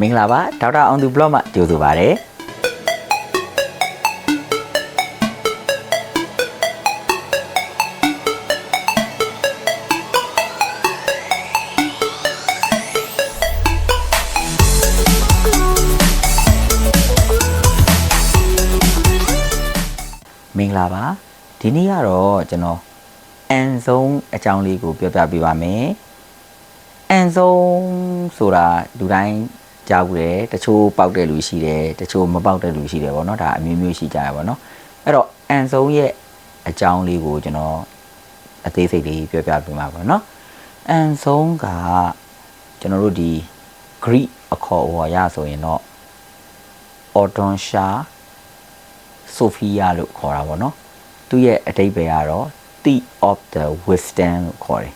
မင်္ဂလာပါဒေါက်တာအောင်သူဘလော့မှကြိုဆိုပါရစေမင်္ဂလာပါဒီနေ့ကတော့ကျွန်တော်အန်ဆုံးအကြောင်းလေးကိုပြောပြပေးပါမယ်အန်ဆုံးဆိုတာလူတိုင်း ကြားဘူးတယ်တချို့ပေါက်တဲ့လူရှိတယ်တချို့မပေါက်တဲ့လူရှိတယ်ဗောနော်ဒါအမျိုးမျိုးရှိကြရပါတော့အဲ့တော့အန်ဆုံးရဲ့အကြောင်းလေးကိုကျွန်တော်အသေးစိတ်လေးပြောပြပေးမှာပေါ့နော်အန်ဆုံးကကျွန်တော်တို့ဒီ Greek အခေါ်အဝေါ်ရဆိုရင်တော့ Ordonsha ဆိုဖီယာလို့ခေါ်တာပေါ့နော်သူ့ရဲ့အတိတ်ပဲကတော့ The of the Wisdom လို့ခေါ်တယ်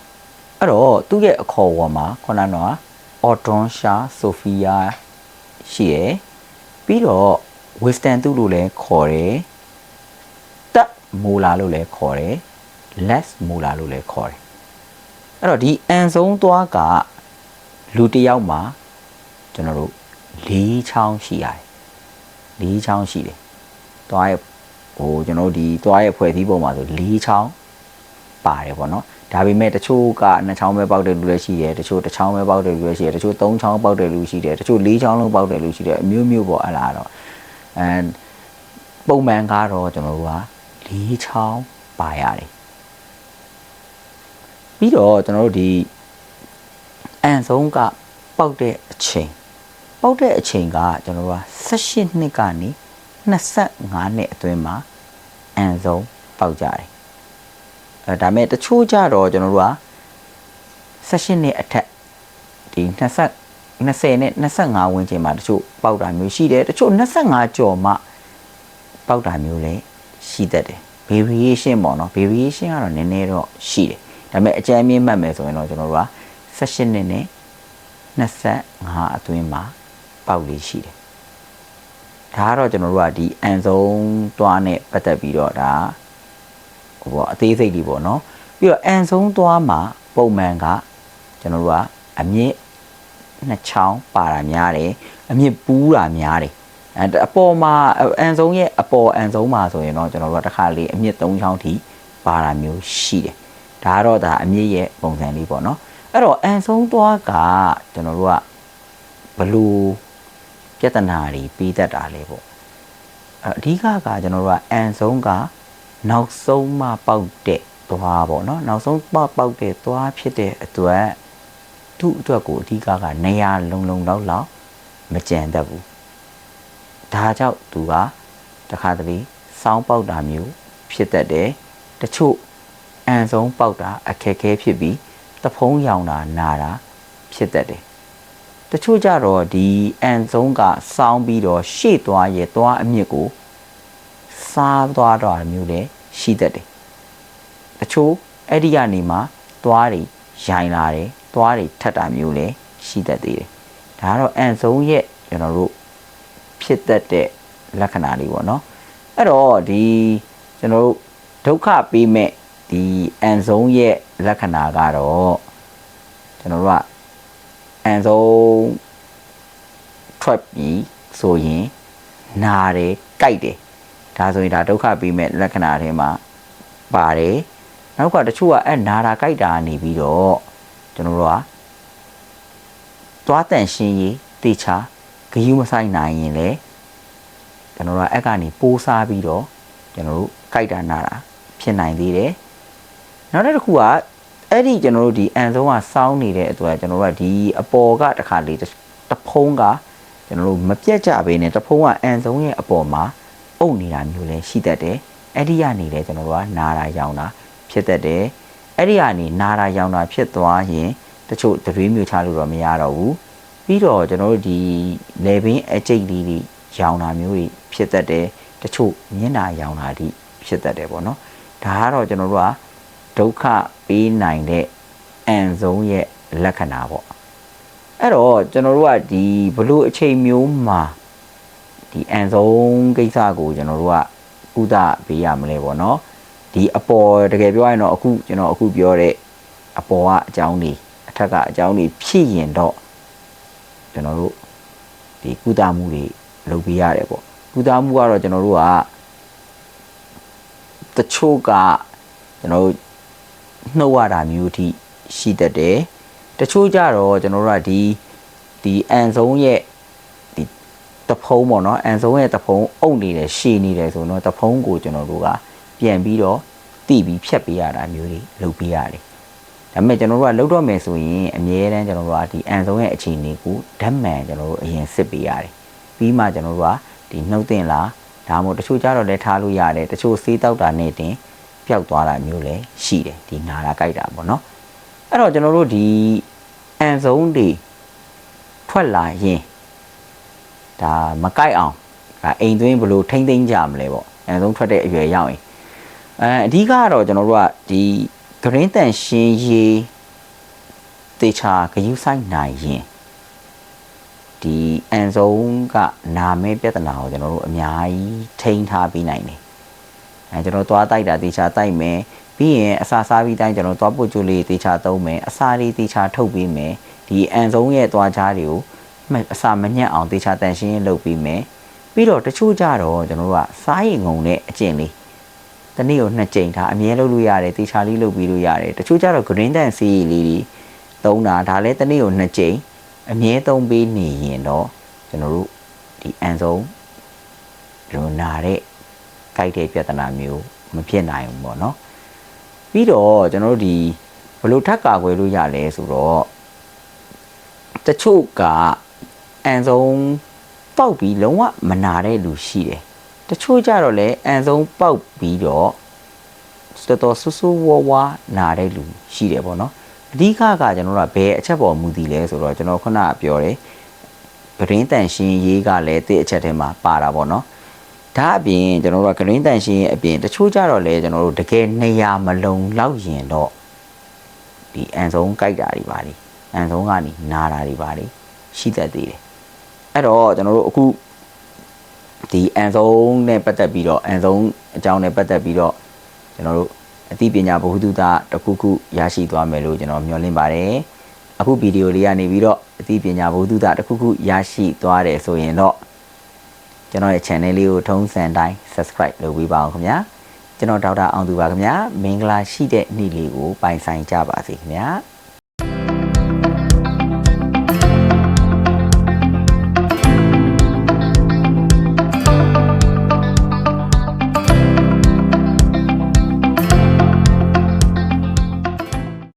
အဲ့တော့သူ့ရဲ့အခေါ်အဝေါ်မှာခုနကတော့ Ordonsha Sophia ရှိရယ်ပြီးတော့ Wisdom သူ့လို့လည်းခေါ်တယ်တက်မူလာလို့လည်းခေါ်တယ် less မူလာလို့လည်းခေါ်တယ်အဲ့တော့ဒီအန်ဆုံးသွားကလူတစ်ယောက်မှာကျွန်တော်တို့၄ချောင်းရှိရတယ်၄ချောင်းရှိတယ်သွားရဲ့ဟိုကျွန်တော်တို့ဒီသွားရဲ့ဖွဲ့စည်းပုံမှာဆို၄ချောင်းပါတယ်ပေါ့နော် ဒါပေမဲ့တချို့ကနှစ်ချောင်းပဲပေါက်တဲ့လူလည်းရှိတယ်တချို့တစ်ချောင်းပဲပေါက်တဲ့လူလည်းရှိတယ်တချို့သုံးချောင်းပေါက်တဲ့လူရှိတယ်တချို့၄ချောင်းလုံးပေါက်တဲ့လူရှိတယ်အမျိုးမျိုးပေါ့အဲ့လားတော့အဲပုံမှန်ကတော့ကျွန်တော်တို့က၄ချောင်းပါရတယ်ပြီးတော့ကျွန်တော်တို့ဒီအန်ဆုံးကပေါက်တဲ့အချိန်ပေါက်တဲ့အချိန်ကကျွန်တော်တို့က18နှစ်ကနေ25နှစ်အတွင်းမှာအန်ဆုံးပေါက်ကြတယ် အဲဒါမဲ့တချို့ကြတော့ကျွန်တော်တို့က18နှစ်အထက်ဒီ20 20နဲ့25ဝန်းကျင်မှာတချို့ပေါက်တာမျိုးရှိတယ်တချို့25ကျော်မှပေါက်တာမျိုးလည်းရှိတတ်တယ် variation ပေါ့နော် variation ကတော့နည်းနည်းတော့ရှိတယ်ဒါပေမဲ့အကြမ်းမြင့်မှတ်မယ်ဆိုရင်တော့ကျွန်တော်တို့က18နှစ်နဲ့25အတွင်းမှာပေါက်လေးရှိတယ်ဒါကတော့ကျွန်တော်တို့ကဒီအန်ဆုံးသွားနဲ့ပတ်သက်ပြီးတော့ဒါ ဟိုပေါ့အသေးစိတ်လေးပေါ့နော်ပြီးတော့အန်ဆုံးသွားမှာပုံမှန်ကကျွန်တော်တို့ကအမြင့်နှစ်ချောင်းပါတာများတယ်အမြင့်ပူးတာများတယ်အဲအပေါ်မှာအန်ဆုံးရဲ့အပေါ်အန်ဆုံးမှာဆိုရင်တော့ကျွန်တော်တို့ကတစ်ခါလေးအမြင့်၃ချောင်းထိပါတာမျိုးရှိတယ်ဒါကတော့ဒါအမြင့်ရဲ့ပုံစံလေးပေါ့နော်အဲ့တော့အန်ဆုံးသွားကကျွန်တော်တို့ကဘလို့ပြဿနာတွေပြီးတတ်တာလေပေါ့အအဓိကကကျွန်တော်တို့ကအန်ဆုံးက နောက်ဆုံးမှပေါက်တဲ့သွားပေါ့နော်နောက်ဆုံးပေါက်ပေါက်တဲ့သွားဖြစ်တဲ့အတွက်သူ့အတွက်ကိုအဓိကကနေရာလုံလုံလောက်လောက်မကြံတတ်ဘူးဒါကြောင့်သူကတခါတလေစောင်းပေါက်တာမျိုးဖြစ်တတ်တယ်တချို့အန်ဆုံးပေါက်တာအခက်အခဲဖြစ်ပြီးတဖုံးရောင်တာနာတာဖြစ်တတ်တယ်တချို့ကြတော့ဒီအန်ဆုံးကစောင်းပြီးတော့ရှေ့သွားရဲ့သွားအမြင့်ကို စားသွားတာမျိုးလည်းရှိတတ်တယ်တချို့အဲ့ဒီကနေမှသွားတွေရိုင်လာတယ်သွားတွေထက်တာမျိုးလည်းရှိတတ်သေးတယ်ဒါကတော့အန်ဆုံးရဲ့ကျွန်တော်တို့ဖြစ်တတ်တဲ့လက္ခဏာလေးပေါ့နော်အဲ့တော့ဒီကျွန်တော်တို့ဒုက္ခပေးမဲ့ဒီအန်ဆုံးရဲ့လက္ခဏာကတော့ကျွန်တော်တို့ကအန်ဆုံး trap ပြီးဆိုရင်နာတယ်ကြိုက်တယ် ဒါဆိုရင်ဒါဒုက္ခပေးမဲ့လက္ခဏာထဲမှာပါတယ်နောက်ကတချို့ကအဲ့နာတာကြိုက်တာနေပြီးတော့ကျွန်တော်တို့ကသွားတန်ရှင်းရေးတေချာဂယုမဆိုင်နိုင်ရင်လေကျွန်တော်တို့ကအဲ့ကနေပိုးစားပြီးတော့ကျွန်တော်တို့ကြိုက်တာနာတာဖြစ်နိုင်သေးတယ်နောက်တစ်ခုကအဲ့ဒီကျွန်တော်တို့ဒီအန်ဆုံးကစောင်းနေတဲ့အတွက်ကျွန်တော်တို့ကဒီအပေါ်ကတစ်ခါလေးတဖုံးကကျွန်တော်တို့မပြတ်ကြဘဲနဲ့တဖုံးကအန်ဆုံးရဲ့အပေါ်မှာ အုပ်နေတာမျိုးလည်းရှိတတ်တယ်အဲ့ဒီကနေလည်းကျွန်တော်တို့ကနာတာရောင်တာဖြစ်တတ်တယ်အဲ့ဒီကနေနာတာရောင်တာဖြစ်သွားရင်တချို့သတွေးမျိုးချလို့တော့မရတော့ဘူးပြီးတော့ကျွန်တော်တို့ဒီလေဘင်းအကျိတ်လေးတွေရောင်တာမျိုးတွေဖြစ်တတ်တယ်တချို့မျက်နှာရောင်တာတွေဖြစ်တတ်တယ်ပေါ့နော်ဒါကတော့ကျွန်တော်တို့ကဒုက္ခပေးနိုင်တဲ့အန်ဆုံးရဲ့လက္ခဏာပေါ့အဲ့တော့ကျွန်တော်တို့ကဒီဘလို့အချိန်မျိုးမှာ ဒီအန်ဆုံးကိစ္စကိုကျွန်တော်တို့ကဥဒပေးရမလဲပေါ့နော်ဒီအပေါ်တကယ်ပြောရရင်တော့အခုကျွန်တော်အခုပြောတဲ့အပေါ်ကအကြောင်းတွေအထက်ကအကြောင်းတွေဖြစ်ရင်တော့ကျွန်တော်တို့ဒီကုသမှုတွေလုပ်ပေးရတယ်ပေါ့ကုသမှုကတော့ကျွန်တော်တို့ကတချို့ကကျွန်တော်တို့နှုတ်ရတာမျိုးအထိရှိတတ်တယ်တချို့ကြတော့ကျွန်တော်တို့ကဒီဒီအန်ဆုံးရဲ့ဒီ တဖုံးပေါ့နော်အန်ဆုံးရဲ့တဖုံးအုပ်နေတယ်ရှည်နေတယ်ဆိုတော့တဖုံးကိုကျွန်တော်တို့ကပြန်ပြီးတော့တိပြီးဖြတ်ပေးရတာမျိုးတွေလုပ်ပေးရတယ်ဒါပေမဲ့ကျွန်တော်တို့ကလှုပ်တော့မယ်ဆိုရင်အမြဲတမ်းကျွန်တော်တို့ကဒီအန်ဆုံးရဲ့အခြေအနေကိုဓာတ်မှန်ကျွန်တော်တို့အရင်စစ်ပေးရတယ်ပြီးမှကျွန်တော်တို့ကဒီနှုတ်တင်လားဒါမှမဟုတ်တချို့ကြတော့လည်းထားလို့ရတယ်တချို့စေးတောက်တာနဲ့တင်ပျောက်သွားတာမျိုးလည်းရှိတယ်ဒီနာတာကြိုက်တာပေါ့နော်အဲ့တော့ကျွန်တော်တို့ဒီအန်ဆုံးတွေထွက်လာရင် ဒါမကြိုက်အောင်ဒါအိမ်သွင်းဘလို့ထိမ့်သိမ့်ကြမလဲပေါ့အန်ဆုံးထွက်တဲ့အရွယ်ရောက်ရင်အဲအဓိကကတော့ကျွန်တော်တို့ကဒီဂရင်းတန်ရှင်းရေးတေချာဂယုဆိုင်နိုင်ရင်ဒီအန်ဆုံးကနာမဲပြဿနာကိုကျွန်တော်တို့အများကြီးထိန်းထားပြီးနိုင်တယ်အဲကျွန်တော်သွားတိုက်တာတေချာတိုက်မယ်ပြီးရင်အစာစားပြီးတိုင်းကျွန်တော်သွားပုတ်ကျွလေးတေချာသုံးမယ်အစာလေးတေချာထုတ်ပြီးမယ်ဒီအန်ဆုံးရဲ့သွားချားတွေကိုမ အစာမညက်အောင်တေချာတန်ရှင်းလုပ်ပြီးမယ်ပြီးတော့တချို့ကြတော့ကျွန်တော်တို့ကစားရင်ငုံတဲ့အကျင့်လေးတနေ့ကိုနှစ်ကြိမ်ထားအမြဲလုပ်လို့ရတယ်တေချာလေးလုပ်ပြီးလို့ရတယ်တချို့ကြတော့ green တန်စီလေးတွေသုံးတာဒါလည်းတနေ့ကိုနှစ်ကြိမ်အမြဲသုံးပေးနေရင်တော့ကျွန်တော်တို့ဒီအန်ဆုံးလွန်နာတဲ့ကြိုက်တဲ့ပြဿနာမျိုးမဖြစ်နိုင်ဘူးပေါ့နော်ပြီးတော့ကျွန်တော်တို့ဒီဘယ်လိုထပ်ကာကွယ်လို့ရလဲဆိုတော့တချို့က အန်ဆုံးပေါက်ပြီးလုံးဝမနာတဲ့လူရှိတယ်တချို့ကြတော့လည်းအန်ဆုံးပေါက်ပြီးတော့တော်တော်ဆူဆူဝါဝါနာတဲ့လူရှိတယ်ပေါ့နော်အဓိကကကျွန်တော်တို့ကဘယ်အချက်ပေါ်မူတည်လဲဆိုတော့ကျွန်တော်ခုနကပြောတယ်ဂရင်းတန်ရှင်းရေးကလည်းတစ်အချက်ထဲမှာပါတာပေါ့နော်ဒါအပြင်ကျွန်တော်တို့ကဂရင်းတန်ရှင်းရေးအပြင်တချို့ကြတော့လေကျွန်တော်တို့တကယ်နေရာမလုံလောက်ရင်တော့ဒီအန်ဆုံးကြိုက်တာတွေပါလေအန်ဆုံးကနေနာတာတွေပါလေရှိတတ်သေးတယ် အဲ့တော့ကျွန်တော်တို့အခုဒီအန်ဆုံးနဲ့ပတ်သက်ပြီးတော့အန်ဆုံးအကြောင်းနဲ့ပတ်သက်ပြီးတော့ကျွန်တော်တို့အသိပညာဘ ഹു တုတတစ်ခုခုရရှိသွားမယ်လို့ကျွန်တော်မျှော်လင့်ပါတယ်အခုဗီဒီယိုလေးကနေပြီးတော့အသိပညာဘ ഹു တုတတစ်ခုခုရရှိသွားတယ်ဆိုရင်တော့ကျွန်တော်ရဲ့ channel လေးကိုထုံးစံတိုင်း subscribe လုပ်ပေးပါအောင်ခင်ဗျာကျွန်တော်ဒေါက်တာအောင်သူပါခင်ဗျာမင်္ဂလာရှိတဲ့နေ့လေးကိုပိုင်ဆိုင်ကြပါစေခင်ဗျာ